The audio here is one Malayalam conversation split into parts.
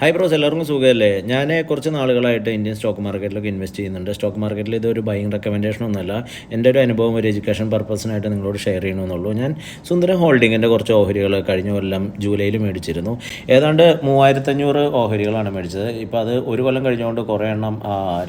ഹായ് ബ്രോസ് എല്ലാവർക്കും സുഖമല്ലേ? ഞാൻ കുറച്ച് നാളുകളായിട്ട് ഇന്ത്യൻ സ്റ്റോക്ക് മാർക്കറ്റിലൊക്കെ ഇൻവെസ്റ്റ് ചെയ്യുന്നുണ്ട്. സ്റ്റോക്ക് മാർക്കറ്റിൽ ഇതൊരു ബൈങ് റെക്കമെൻഡേഷൻ ഒന്നുമല്ല. എന്റെ ഒരു അനുഭവം ഒരു എഡ്യൂക്കേഷൻ പർപ്പസിനായിട്ട് നിങ്ങളോട് ഷെയർ ചെയ്യണമെന്നുള്ളൂ. ഞാൻ സുന്ദരം ഹോൾഡിങ്ങിന്റെ കുറച്ച് ഓഹരികൾ കഴിഞ്ഞ കൊല്ലം ജൂലൈയിൽ മേടിച്ചിരുന്നു. ഏതാണ്ട് മൂവായിരത്തഞ്ഞൂറ് ഓഹരികളാണ് മേടിച്ചത്. ഇപ്പോൾ അത് ഒരു കൊല്ലം കഴിഞ്ഞുകൊണ്ട് കുറേ എണ്ണം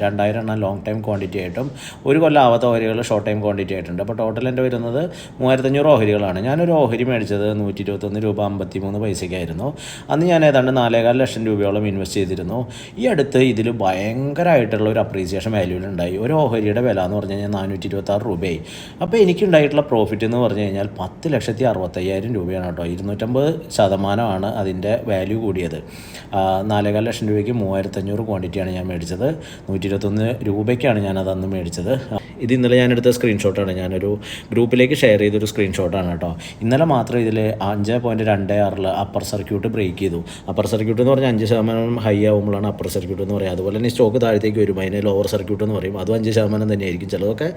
രണ്ടായിരം എണ്ണം ലോങ് ടൈം ക്വാണ്ടിറ്റി ആയിട്ടും ഒരു കൊല്ലം ആവാത്ത ഓഹരികൾ ഷോർട്ട് ടൈം ക്വാണ്ടിറ്റി ആയിട്ടുണ്ട്. അപ്പോൾ ടോട്ടൽ എന്റെ വരുന്നത് മൂവായിരത്തഞ്ഞൂറ് ഓഹരികളാണ്. ഞാനൊരു ഓഹരി മേടിച്ചത് നൂറ്റി ഇരുപത്തൊന്ന് രൂപ അമ്പത്തി മൂന്ന് പൈസയ്ക്കായിരുന്നു. അന്ന് ഞാൻ ഏതാണ്ട് നാലേകാൽ ലക്ഷം രൂപയോളം ഇൻവെസ്റ്റ് ചെയ്തിരുന്നു. ഈ അടുത്ത് ഇതിൽ ഭയങ്കരമായിട്ടുള്ള ഒരു അപ്രീസിയേഷൻ വാല്യൂലുണ്ടായി ഒരു ഓഹരിയുടെ വില എന്ന് പറഞ്ഞു കഴിഞ്ഞാൽ നാനൂറ്റി ഇരുപത്താറ് രൂപയായി. അപ്പോൾ എനിക്കുണ്ടായിട്ടുള്ള പ്രോഫിറ്റ് എന്ന് പറഞ്ഞു കഴിഞ്ഞാൽ പത്ത് ലക്ഷത്തി അറുപത്തയ്യായിരം രൂപയാണ് കേട്ടോ. ഇരുന്നൂറ്റമ്പത് ശതമാനമാണ് അതിന്റെ വാല്യൂ കൂടിയത്. നാലേകാൽ ലക്ഷം രൂപയ്ക്ക് മൂവായിരത്തഞ്ഞൂറ് ക്വാണ്ടിറ്റിയാണ് ഞാൻ മേടിച്ചത്. നൂറ്റി ഇരുപത്തൊന്ന് രൂപയ്ക്കാണ് ഞാനത് അന്ന് മേടിച്ചത്. ഇത് ഇന്നലെ ഞാൻ എടുത്ത സ്ക്രീൻഷോട്ടാണ് ഞാനൊരു ഗ്രൂപ്പിലേക്ക് ഷെയർ ചെയ്തൊരു സ്ക്രീൻഷോട്ടാണ് കേട്ടോ. ഇന്നലെ മാത്രം ഇതിൽ അഞ്ച് പോയിന്റ് രണ്ട് ആറിൽ അപ്പർ സർക്യൂട്ട് ബ്രേക്ക് ചെയ്തു. അപ്പർ സർക്യൂട്ട് എന്ന് പറഞ്ഞാൽ അഞ്ച് ശതമാനം ഹൈ ആകുമ്പോഴാണ് അപ്പർ സർക്യൂട്ട് എന്ന് പറയുക. അതുപോലെ തന്നെ സ്റ്റോക്ക് താഴത്തേക്ക് വരും. അതിന് ലോവർ സർക്യൂട്ട് എന്ന് പറയും. അതും അഞ്ച് ശതമാനം തന്നെയായിരിക്കും. ചിലതൊക്കെ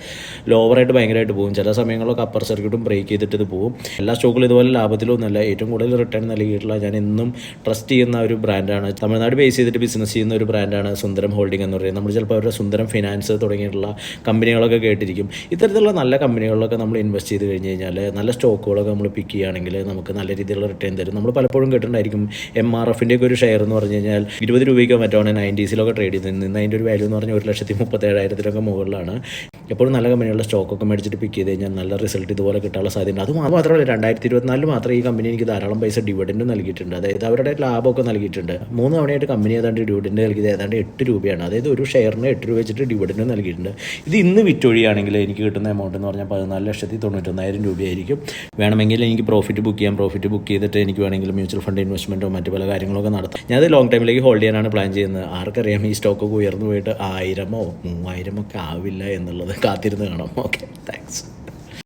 ലോവറായിട്ട് ഭയങ്കരമായിട്ട് പോകും. ചില സമയങ്ങളൊക്കെ അപ്പർ സർക്യൂട്ടും ബ്രേക്ക് ചെയ്തിട്ട് ഇത് പോകും. എല്ലാ സ്റ്റോക്കിലും ഇതുപോലെ ലാഭത്തിലൊന്നുമല്ല. ഏറ്റവും കൂടുതൽ റിട്ടേൺ നൽകിയിട്ടുള്ള ഞാൻ ഇന്നും ട്രസ്റ്റ് ചെയ്യുന്ന ഒരു ബ്രാൻഡാണ് തമിഴ്നാട് ബേസ് ചെയ്തിട്ട് ബിസിനസ് ചെയ്യുന്ന ഒരു ബ്രാൻഡാണ് സുന്ദരം ഹോൾഡിംഗ് എന്ന് പറയുന്നത്. നമ്മൾ ചിലപ്പോൾ അവരുടെ സുന്ദരം ഫിനാൻസ് തുടങ്ങിയിട്ടുള്ള കമ്പനികളൊക്കെ കേട്ടിരിക്കും. ഇത്തരത്തിലുള്ള നല്ല കമ്പനികളിലൊക്കെ നമ്മൾ ഇൻവെസ്റ്റ് ചെയ്ത് കഴിഞ്ഞ് കഴിഞ്ഞാൽ നല്ല സ്റ്റോക്കുകളൊക്കെ നമ്മൾ പിക്ക് ചെയ്യുകയാണെങ്കിൽ നമുക്ക് നല്ല രീതിയിലുള്ള റിട്ടേൺ തരും. നമ്മൾ പലപ്പോഴും കേട്ടിട്ടുണ്ടായിരിക്കും എം ആർ എഫിന്റെ ഒക്കെ ഒരു ഷെയർ എന്ന് പറഞ്ഞു കഴിഞ്ഞാൽ ഇരുപത് രൂപയ്ക്കോ മറ്റോ നയന്റീസിലൊക്കെ ട്രേഡ് ചെയ്ത് നിന്ന് അതിന്റെ ഒരു വാല്യൂ എന്ന് പറഞ്ഞാൽ ഒരു ലക്ഷത്തി മുപ്പത്തേഴായിരത്തിലൊക്കെ മുകളിലാണ്. എപ്പോഴും നല്ല കമ്പനികളുടെ സ്റ്റോക്കൊക്കെ മേടിച്ചിട്ട് പിക്ക് ചെയ്ത് കഴിഞ്ഞാൽ നല്ല റിസൾട്ട് ഇതുപോലെ കിട്ടാനുള്ള സാധ്യത അത് മാത്രമല്ല രണ്ടായിരത്തി ഇരുപത്തിനാലിൽ മാത്രം ഈ കമ്പനി എനിക്ക് ധാരാളം പൈസ ഡിവിഡൻഡ് നൽകിയിട്ടുണ്ട്. അതായത് അവരുടെ ലാഭമൊക്കെ നൽകിയിട്ടുണ്ട്. മൂന്ന് തവണയായിട്ട് കമ്പനി ഏതാണ്ട് ഡിവിഡൻഡ് നൽകിയത് ഏതാണ്ട് എട്ട് രൂപയാണ്. അതായത് ഒരു ഷെയറിന് എട്ട് രൂപ വെച്ചിട്ട് ഡിവിഡൻഡ് നൽകിയിട്ടുണ്ട്. ഇത് ഇന്ന് വിറ്റൊഴിയാണെങ്കിൽ എനിക്ക് കിട്ടുന്ന എമൗണ്ട് എന്ന് പറഞ്ഞാൽ പതിനാല് ലക്ഷത്തി തൊണ്ണൂറ്റൊന്നായിരം രൂപയായിരിക്കും. വേണമെങ്കിൽ എനിക്ക് പ്രോഫിറ്റ് ബുക്ക് ചെയ്യാം. പ്രോഫിറ്റ് ബുക്ക് ചെയ്തിട്ട് എനിക്ക് വേണമെങ്കിൽ മ്യൂച്വൽ ഫണ്ട് ഇൻവെസ്റ്റ്മെന്റോ മറ്റു പല കാര്യങ്ങളൊക്കെ നടത്താം. ഞാനത് ലോങ് ടൈമിലേക്ക് ഹോൾഡ് ചെയ്യാനാണ് പ്ലാൻ ചെയ്യുന്നത്. ആർക്കറിയാം ഈ സ്റ്റോക്കൊക്കെ ഉയർന്നു പോയിട്ട് ആയിരമോ മൂവായിരമോ ഒക്കെ ആവില്ല എന്നുള്ളത്. കാത്തിരുന്ന് കാണാം. Okay thanks